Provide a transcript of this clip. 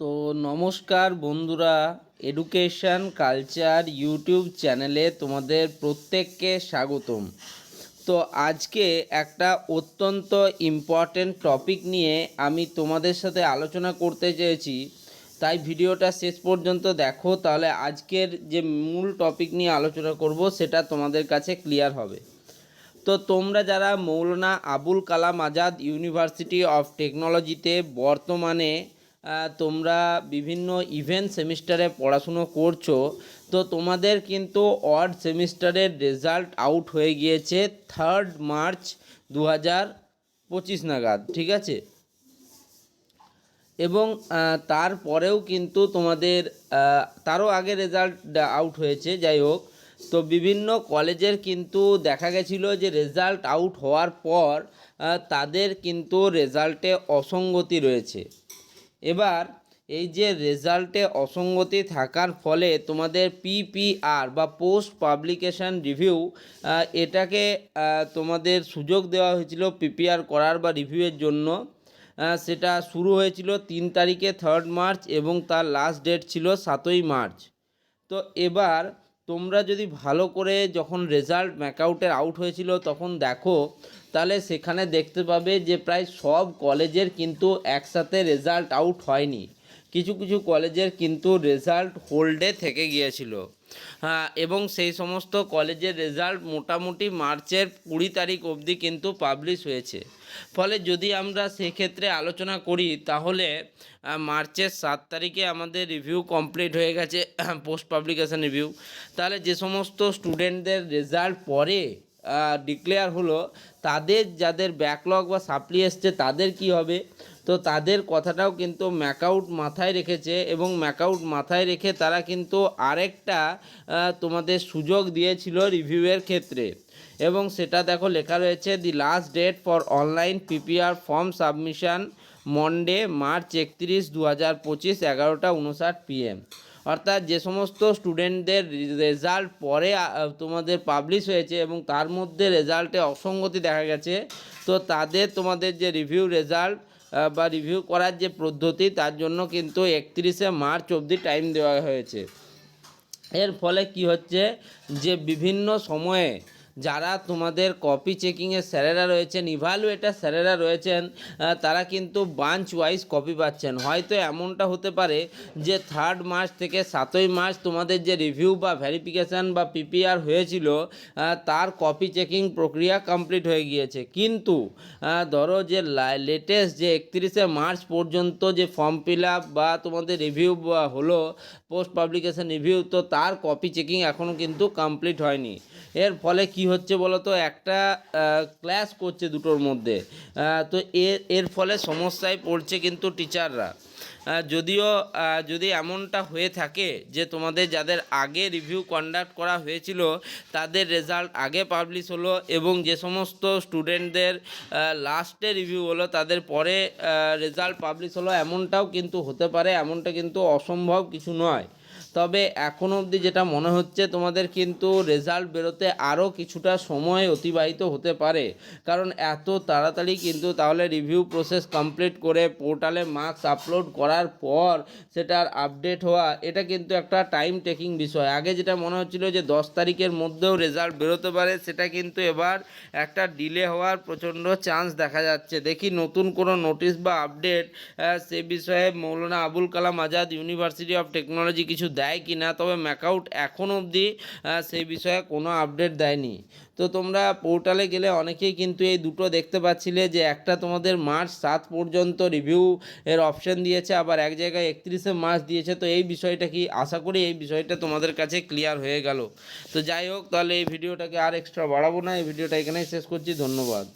তো নমস্কার বন্ধুরা এডুকেশন কালচার ইউটিউব চ্যানেলে তোমাদের প্রত্যেককে স্বাগতম। তো আজকে একটা অত্যন্ত ইম্পর্ট্যান্ট টপিক নিয়ে আমি তোমাদের সাথে আলোচনা করতে চেয়েছি। তাই ভিডিওটা শেষ পর্যন্ত দেখো, তাহলে আজকের যে মূল টপিক নিয়ে আলোচনা করব, সেটা তোমাদের কাছে ক্লিয়ার হবে। তো তোমরা যারা মৌলানা আবুল কালাম আজাদ ইউনিভার্সিটি অফ টেকনোলজিতে বর্তমানে তোমরা বিভিন্ন ইভেন্ট সেমিস্টারে পড়াশুনো করছ, তো তোমাদের কিন্তু অড সেমিস্টারের রেজাল্ট আউট হয়ে গিয়েছে থার্ড মার্চ দু হাজার পঁচিশ নাগাদ, ঠিক আছে? এবং তারপরেও কিন্তু তোমাদের তারও আগে রেজাল্ট আউট হয়েছে, যাই হোক। তো বিভিন্ন কলেজের কিন্তু দেখা গেছিল যে রেজাল্ট আউট হওয়ার পর তাদের কিন্তু রেজাল্টে অসঙ্গতি রয়েছে। এবার এই যে রেজাল্টে অসঙ্গতি থাকার ফলে তোমাদের পিপিআর বা পোস্ট পাবলিকেশন রিভিউ এটাকে তোমাদের সুযোগ দেওয়া হয়েছিল পিপিআর করার বা রিভিউয়ের জন্য। সেটা শুরু হয়েছিল তিন তারিখে থার্ড মার্চ এবং তার লাস্ট ডেট ছিল সাতই মার্চ তো এবার তোমরা যদি ভালো করে যখন রেজাল্ট ম্যাকআউটের আউট হয়েছিল তখন দেখো, তাহলে সেখানে দেখতে পাবে যে প্রায় সব কলেজের কিন্তু একসাথে রেজাল্ট আউট হয়নি। কিছু কিছু কলেজের কিন্তু রেজাল্ট হোল্ডে থেকে গিয়েছিল। হ্যাঁ এবং সেই সমস্ত কলেজের রেজাল্ট মোটামুটি মার্চের কুড়ি তারিখ অবধি কিন্তু পাবলিশ হয়েছে। ফলে যদি আমরা সেক্ষেত্রে আলোচনা করি, তাহলে মার্চের সাত তারিখে আমাদের রিভিউ কমপ্লিট হয়ে গেছে পোস্ট পাবলিকেশান রিভিউ তাহলে যে সমস্ত স্টুডেন্টদের রেজাল্ট পরে ডিক্লেয়ার হলো, তাদের যাদের ব্যাকলগ বা সাপ্লি এসছে, তাদের কি হবে? তো তাদের কথাটাও কিন্তু ম্যাকআউট মাথায় রেখেছে এবং ম্যাকআউট মাথায় রেখে তারা কিন্তু আরেকটা তোমাদের সুযোগ দিয়েছিল রিভিউয়ের ক্ষেত্রে। এবং সেটা দেখো লেখা রয়েছে the last date for online PPR form submission Monday March একত্রিশ দু হাজার পঁচিশ, এগারোটা উনষাট পিএম অর্থাৎ যে সমস্ত স্টুডেন্টদের রেজাল্ট পরে তোমাদের পাবলিশ হয়েছে এবং তার মধ্যে রেজাল্টে অসঙ্গতি দেখা গেছে, তো তাদের তোমাদের যে রিভিউ রেজাল্ট বা রিভিউ করার যে পদ্ধতি, তার জন্য কিন্তু একত্রিশে মার্চ অবধি টাইম দেওয়া হয়েছে। এর ফলে কি হচ্ছে যে বিভিন্ন সময়ে যারা তোমাদের কপি চেকিংয়ের স্যারেরা রয়েছেন ইভালুয়েটার স্যারেরা রয়েছেন তারা কিন্তু বাঞ্চ ওয়াইজ কপি পাচ্ছেন। হয়তো এমনটা হতে পারে যে থার্ড মার্চ থেকে সাতই মার্চ তোমাদের যে রিভিউ বা ভেরিফিকেশান বা পিপিআর হয়েছিল তার কপি চেকিং প্রক্রিয়া কমপ্লিট হয়ে গিয়েছে। কিন্তু ধরো যে লেটেস্ট যে একত্রিশে মার্চ পর্যন্ত যে ফর্ম ফিল আপ বা তোমাদের রিভিউ হলো পোস্ট পাবলিকেশন রিভিউ তো তার কপি চেকিং এখনও কিন্তু কমপ্লিট হয়নি। এর ফলে কি হচ্ছে বলো তো একটা ক্লাস করছে দুটোর মধ্যে। তো এর এর ফলে সমস্যায় পড়ছে কিন্তু টিচাররা যদিও যদি এমনটা হয়ে থাকে যে তোমাদের যাদের আগে রিভিউ কন্ডাক্ট করা হয়েছিল, তাদের রেজাল্ট আগে পাবলিশ হলো এবং যে সমস্ত স্টুডেন্টদের লাস্টে রিভিউ হলো, তাদের পরে রেজাল্ট পাবলিশ হলো, এমনটাও কিন্তু হতে পারে, এমনটা কিন্তু অসম্ভব কিছু নয়। তবে এখন অবধি যেটা মনে হচ্ছে, তোমাদের কিন্তু রেজাল্ট বেরোতে আরও কিছুটা সময় অতিবাহিত হতে পারে। কারণ এত তাড়াতাড়ি কিন্তু তাহলে রিভিউ প্রসেস কমপ্লিট করে পোর্টালে মার্কস আপলোড করার পর সেটার আপডেট হওয়া, এটা কিন্তু একটা টাইম টেকিং বিষয়। আগে যেটা মনে হচ্ছিল যে দশ তারিখের মধ্যেও রেজাল্ট বেরোতে পারে, সেটা কিন্তু এবার একটা ডিলে হওয়ার প্রচণ্ড চান্স দেখা যাচ্ছে। দেখি নতুন কোনো নোটিশ বা আপডেট সে বিষয়ে Maulana Abul Kalam Azad university of technology কিছু দেয় কি না, তবে ম্যাকআউট এখন অবধি সেই বিষয়ে কোনো আপডেট দেয়নি। তো তোমরা পোর্টালে গেলে অনেকেই কিন্তু এই দুটো দেখতে পাচ্ছিলে যে একটা তোমাদের মার্চ সাত পর্যন্ত রিভিউ এর অপশন দিয়েছে, আবার এক জায়গায় একত্রিশে মার্চ দিয়েছে। তো এই বিষয়টা কি? আশা করি এই বিষয়টা তোমাদের কাছে ক্লিয়ার হয়ে গেল। তো যাই হোক, তাহলে এই ভিডিওটাকে আর এক্সট্রা বাড়াবো না। এই ভিডিওটা এখানেই শেষ করছি। ধন্যবাদ।